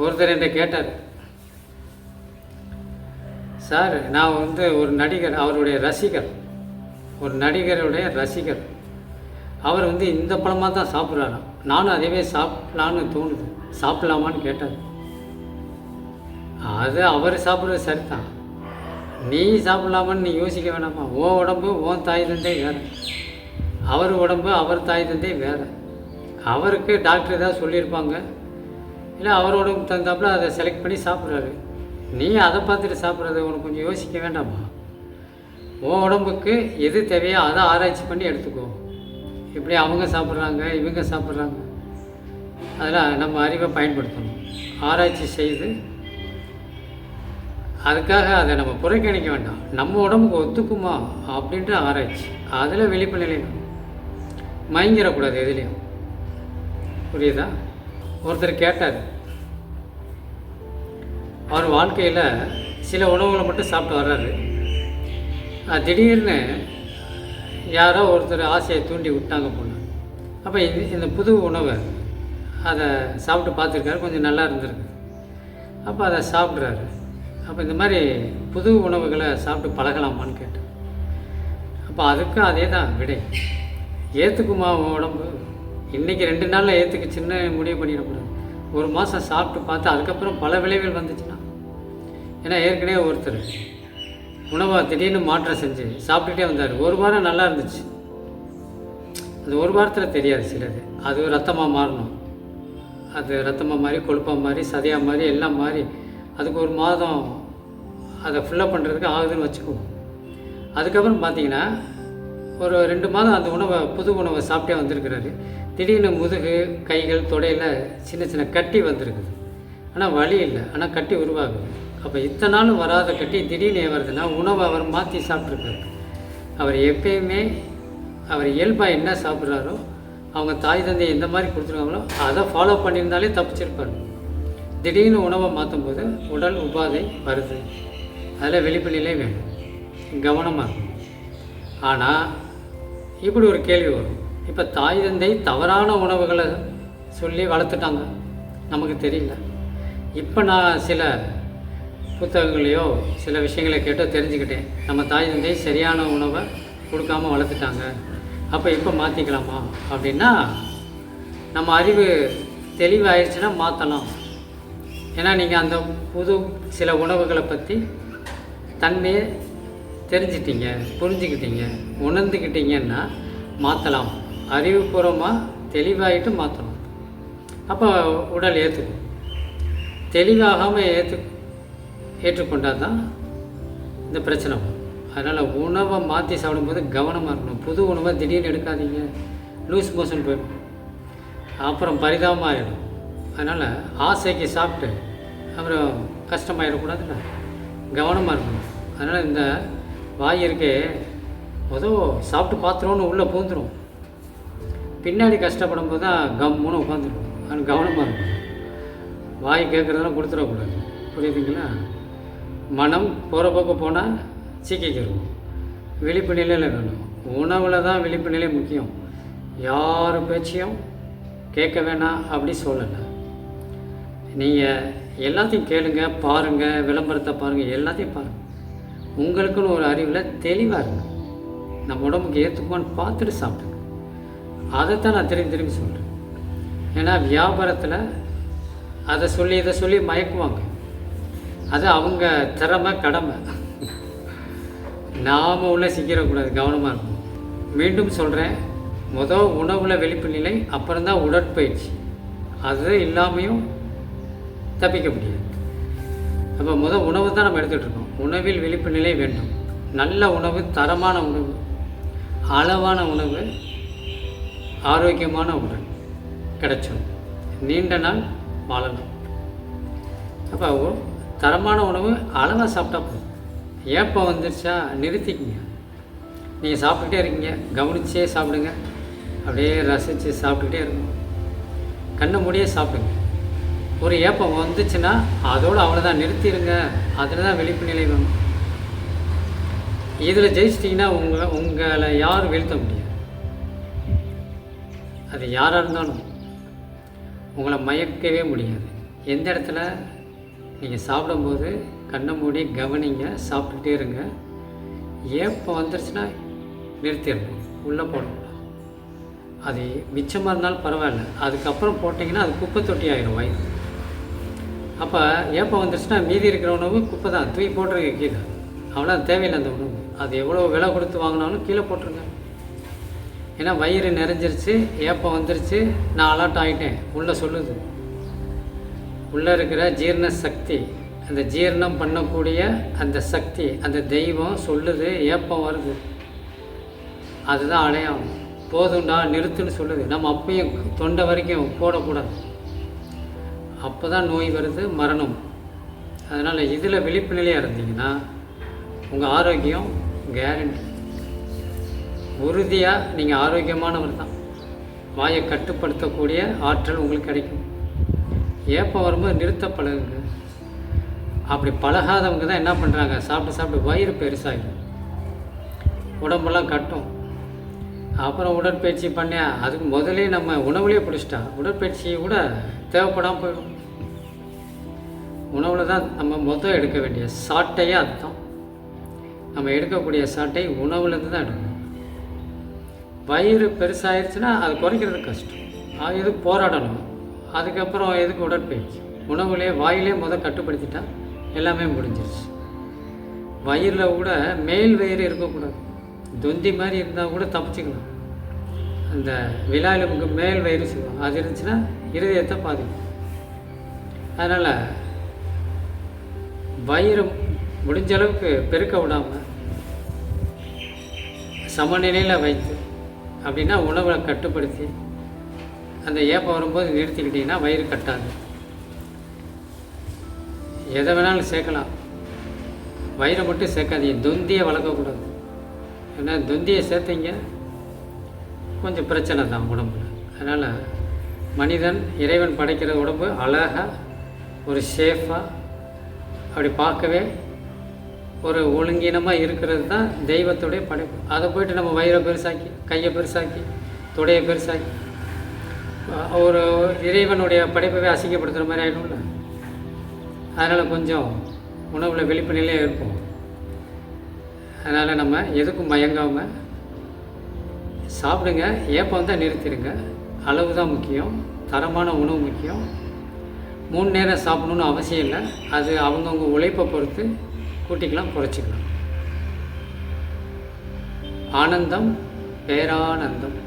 ஒருத்தர் என்கிட்ட கேட்டார். சார் நான் வந்து ஒரு நடிகர் அவருடைய ரசிகர். ஒரு நடிகருடைய ரசிகர். அவர் வந்து இந்த பழமாக தான் சாப்பிட்றாராம் நானும் அதேவே சாப்பிட்லான்னு தோணுது. சாப்பிட்லாமான்னு கேட்டார். அது அவர் சாப்பிட்றது சரிதான். நீ சாப்பிட்லாமான்னு நீ யோசிக்க வேணாமா? உன் உடம்பு உன் தாய் தந்தை வேறு. அவர் உடம்பு அவர் தாய் தந்தை வேறு. அவருக்கு டாக்டர் ஏதாவது சொல்லியிருப்பாங்க? இல்லை அவர் உடம்புக்கு தகுந்தாப்புல அதை செலக்ட் பண்ணி சாப்பிட்றாரு. நீ அதை பார்த்துட்டு சாப்பிட்றத உனக்கு கொஞ்சம் யோசிக்க வேண்டாமா? உன் உடம்புக்கு எது தேவையோ அதை ஆராய்ச்சி பண்ணி எடுத்துக்கோ. இப்படி அவங்க சாப்பிட்றாங்க இவங்க சாப்பிட்றாங்க. அதெல்லாம் நம்ம அறிவை பயன்படுத்தணும். ஆராய்ச்சி செய்து அதுக்காக அதை நம்ம புறக்கணிக்க வேண்டாம். நம்ம உடம்புக்கு ஒத்துக்குமா அப்படின்ற ஆராய்ச்சி. அதில் விழிப்பு நிலை மயங்கிடக்கூடாது எதுலேயும். புரியுதா? ஒருத்தர் கேட்டார் அவர் வாழ்க்கையில் சில உணவுகளை மட்டும் சாப்பிட்டு வர்றாரு. திடீர்னு யாரோ ஒருத்தர் ஆசையை தூண்டி விட்டாங்க போனார் அப்போ இது இந்த புது உணவை அதை சாப்பிட்டு பார்த்துருக்காரு கொஞ்சம் நல்லா இருந்திருக்கு. அப்போ அதை சாப்பிட்றாரு. அப்போ இந்த மாதிரி புது உணவுகளை சாப்பிட்டு பழகலாமான்னு கேட்டேன். அப்போ அதுக்கும் அதே தான் விடை ஏற்றுக்குமா உடம்பு? இன்றைக்கி ரெண்டு நாளில் ஏற்றுக்கு சின்ன முடிவு பண்ணிடக்கூடாது. ஒரு மாதம் சாப்பிட்டு பார்த்து அதுக்கப்புறம் பல விளைவுகள் வந்துச்சுன்னா. ஏன்னா ஏற்கனவே ஒருத்தர் உணவை திடீர்னு மாற்றம் செஞ்சு சாப்பிட்டுட்டே வந்தார். ஒரு வாரம் நல்லா இருந்துச்சு. அது ஒரு வாரத்தில் தெரியாது சிலது. அது ரத்தமாக மாறணும். அது ரத்தமாக மாறி கொழுப்பாக மாறி சதையாக மாறி எல்லாம் மாறி அதுக்கு ஒரு மாதம் அதை ஃபுல்லப் பண்ணுறதுக்கு ஆகுதுன்னு வச்சுக்குவோம் அதுக்கப்புறம் பார்த்தீங்கன்னா ஒரு ரெண்டு மாதம் அந்த உணவை புது உணவை சாப்பிட்டே வந்திருக்கிறாரு. திடீர்னு முதுகு கைகள் தொடையில் சின்ன சின்ன கட்டி வந்திருக்குது. ஆனால் வலி இல்லை. ஆனால் கட்டி உருவாகுது. அப்போ இத்தனை நாளும் வராத கட்டி திடீர்னு வருதுன்னா உணவை அவர் மாற்றி சாப்பிட்ருக்காரு அவர் எப்பயுமே அவர் இயல்பாக என்ன சாப்பிட்றாரோ அவங்க தாய் தந்தை எந்த மாதிரி கொடுத்துருக்காங்களோ அதை ஃபாலோ பண்ணியிருந்தாலே தப்பிச்சிருப்பார். திடீர்னு உணவை மாற்றும் போது உடல் உபாதை வருது. அதில் விழிப்பு வேணும். கவனமாக இருக்கும் ஆனால் இப்படி ஒரு கேள்வி வரும். இப்போ தாய் தந்தை தவறான உணவுகளை சொல்லி வளர்த்துட்டாங்க. நமக்கு தெரியல. இப்போ நான் சில புத்தகங்களையோ சில விஷயங்களை கேட்டோ தெரிஞ்சுக்கிட்டேன். நம்ம தாய் தந்தை சரியான உணவை கொடுக்காம வளர்த்துட்டாங்க. அப்போ இப்போ மாற்றிக்கலாமா அப்படின்னா நம்ம அறிவு தெளிவாயிருச்சுன்னா மாற்றலாம் ஏன்னா நீங்கள் அந்த புது சில உணவுகளை பற்றி தன்மையை தெரிஞ்சிட்டீங்க புரிஞ்சுக்கிட்டீங்க உணர்ந்துக்கிட்டீங்கன்னா மாற்றலாம் அறிவுபூர்வமாக தெளிவாயிட்டு மாற்றணும் அப்போ உடல் ஏற்றுக்கும் தெளிவாகாமல் ஏற்று ஏற்றுக்கொண்டால் தான் இந்த பிரச்சனை வரும். அதனால் உணவை மாற்றி சாப்பிடும்போது கவனமாக இருக்கணும். புது உணவை திடீர்னு எடுக்காதீங்க. லூஸ் மோஷன் போயிடும். அப்புறம் பரிதாபமாக ஆகிடும் அதனால் ஆசைக்கு சாப்பிட்டு அப்புறம் கஷ்டமாயிடக்கூடாதுல்ல கவனமாக இருக்கணும். அதனால் இந்த வாய் இருக்கே மொதல் சாப்பிட்டு பார்த்துருவோன்னு உள்ளே பூந்துடும் பின்னாடி கஷ்டப்படும் போது தான் கம்முன்னு உட்காந்துருக்கும். அது கவனமாக இருக்கும். வாய் கேட்குறதெல்லாம் கொடுத்துடக்கூடாது. புரியுதுங்களா? மனம் போகிற பக்கம் போனால் சீக்கிக்கிறோம். விழிப்பு நிலையில் வேணும் உணவில் தான் விழிப்பு நிலை முக்கியம். யார் பேச்சையும் கேட்க வேணாம் அப்படி சொல்லலை. நீங்கள் எல்லாத்தையும் கேளுங்க பாருங்கள் விளம்பரத்தை பாருங்கள் எல்லாத்தையும் பாருங்கள் உங்களுக்குன்னு ஒரு அறிவில் தெளிவாக இருங்க. நம்ம உடம்புக்கு ஏற்றுக்குமான்னு பார்த்துட்டு சாப்பிடுங்க. அதைத்தான் நான் திரும்பி திரும்பி சொல்கிறேன் ஏன்னா வியாபாரத்தில் அதை சொல்லி இதை சொல்லி மயக்குவாங்க. அது அவங்க திறமை கடமை. நாம் உள்ளே சிக்கிடக்கூடாது கவனமாக இருக்கும் மீண்டும் சொல்கிறேன் முதல் உணவில் வெளிப்பு நிலை அப்புறம்தான் உடற்பயிற்சி. அது இல்லாமையும் தப்பிக்க முடியாது. அப்போ முதல் உணவு தான் நம்ம எடுத்துகிட்டு இருக்கோம். உணவில் விழிப்பு நிலை வேண்டும். நல்ல உணவு தரமான உணவு அளவான உணவு ஆரோக்கியமான உடல் கிடைச்சிடும் நீண்ட நாள் வாழலாம் அப்போ தரமான உணவு அளவாக சாப்பிட்டா போதும். ஏப்பம் வந்துருச்சா? நிறுத்திக்கிங்க. நீங்கள் சாப்பிட்டுட்டே இருக்கீங்க. கவனிச்சே சாப்பிடுங்க. அப்படியே ரசித்து சாப்பிட்டுக்கிட்டே இருக்கணும். கண்ணை மூடியே சாப்பிடுங்க. ஒரு ஏப்பம் வந்துச்சுன்னா அதோடு அவ்வளோதான் நிறுத்திடுங்க அதில் தான் விழிப்பு நிலை வேணும் இதில் ஜெயிச்சிட்டிங்கன்னா உங்களை உங்களை யாரும் வீழ்த்த முடியாது. அது யாராக இருந்தாலும் உங்களை மயக்கவே முடியாது. எந்த இடத்துல? நீங்கள் சாப்பிடும்போது கண்ணை மூடி கவனிங்க சாப்பிட்டுட்டே இருங்க. ஏப்பம் வந்துருச்சுன்னா நிறுத்திடணும். உள்ளே போடணும். அது மிச்சமாக இருந்தாலும் பரவாயில்ல. அதுக்கப்புறம் போட்டிங்கன்னா அது குப்பை தொட்டி ஆகிடும் வயிறு அப்போ ஏப்பம் வந்துருச்சுன்னா மீதி இருக்கிற உணவு குப்பை தான் தூக்கி போட்டுருங்க கீழே. அவ்வளோ தேவையில்லை அந்த உணவு. அது எவ்வளோ விலை கொடுத்து வாங்கினாலும் கீழே போட்டுருங்க. ஏன்னா வயிறு நிறைஞ்சிருச்சு ஏப்பம் வந்துருச்சு. நான் அலர்ட் ஆகிட்டேன் உள்ளே சொல்லுது. உள்ளே இருக்கிற ஜீரண சக்தி அந்த ஜீரணம் பண்ணக்கூடிய அந்த சக்தி அந்த தெய்வம் சொல்லுது ஏப்பம் வருது. அதுதான் அடையாளம். போதும்டா நிறுத்துன்னு சொல்லுது. நம்ம அப்பயும் தொண்டை வரைக்கும் போடக்கூடாது. அப்போ தான் நோய் வருது மரணம். அதனால் இதில் விழிப்பு நிலையாக இருந்தீங்கன்னா உங்கள் ஆரோக்கியம் கேரண்டி உறுதியாக நீங்கள் ஆரோக்கியமானவர் தான். வாயை கட்டுப்படுத்தக்கூடிய ஆற்றல் உங்களுக்கு கிடைக்கும். ஏப்பம் வரும்போது நிறுத்த பழகுங்க அப்படி பழகாதவங்க தான் என்ன பண்ணுறாங்க சாப்பிட்டு சாப்பிட்டு வயிறு பெருசாகும் உடம்பெல்லாம் கட்டும். அப்புறம் உடற்பயிற்சி பண்ண அதுக்கு முதலே நம்ம உணவுலேயே பிடிச்சிட்டா உடற்பயிற்சி கூட தேவைப்படாமல் போயிடும். உணவில் தான் நம்ம மொத்தம் எடுக்க வேண்டிய சாட்டையே அதுதான். நம்ம எடுக்கக்கூடிய சாட்டை உணவுலேருந்து தான் எடுக்கணும். வயிறு பெருசாகிடுச்சுன்னா அது குறைக்கிறது கஷ்டம். அது எதுக்கு போராடணும்? அதுக்கப்புறம் எதுக்கு உடற்பயிற்சி? உணவுலே வாயிலே முதல் கட்டுப்படுத்திட்டால் எல்லாமே முடிஞ்சிருச்சு. வயிறில் கூட மேல் வயிறு இருக்கக்கூடாது. தொந்தி மாதிரி இருந்தால் கூட தப்பிச்சுக்கலாம். அந்த விழாலுக்கு மேல் வயிறு சொல்லுவாங்க. அது இருந்துச்சுன்னா இருதயத்தை பாதிக்கும். அதனால் வயிறு முடிஞ்ச அளவுக்கு பெருக்க விடாமல் சமநிலையில் வைத்து அப்படின்னா உணவை கட்டுப்படுத்தி அந்த ஏப்பம் வரும்போது நிறுத்திக்கிட்டிங்கன்னா வயிறு கட்டாது. எதை வேணாலும் சேர்க்கலாம். வயிறை மட்டும் சேர்க்காதீங்க. தொந்தியை வளர்க்கக்கூடாது. ஏன்னா தொந்தியை சேர்த்தீங்க கொஞ்சம் பிரச்சனை தான் உடம்புல. அதனால் மனிதன் இறைவன் படைக்கிற உடம்பு அழகாக ஒரு சேஃபாக அப்படி பார்க்கவே ஒரு ஒழுங்கீனமாக இருக்கிறது தான் தெய்வத்துடைய படைப்பு. அதை போயிட்டு நம்ம வயிறை பெருசாக்கி கையை பெருசாக்கி தொடையை பெருசாக்கி ஒரு இறைவனுடைய படைப்பவே அசிங்கப்படுத்துகிற மாதிரி ஆகிடும்ல அதனால் கொஞ்சம் உணவில் விழிப்பு நிலையாக இருப்போம். அதனால் நம்ம எதுக்கும் மயங்காமல் சாப்பிடுங்க ஏப்பம் தான் நிறுத்திடுங்க. அளவு தான் முக்கியம் தரமான உணவு முக்கியம். மூணு நேரம் சாப்பிடணுன்னு அவசியம் இல்லை. அது அவங்கவுங்க உழைப்பை பொறுத்து கூட்டிக்கலாம் குறைச்சிக்கலாம். ஆனந்தம் பேரானந்தம்.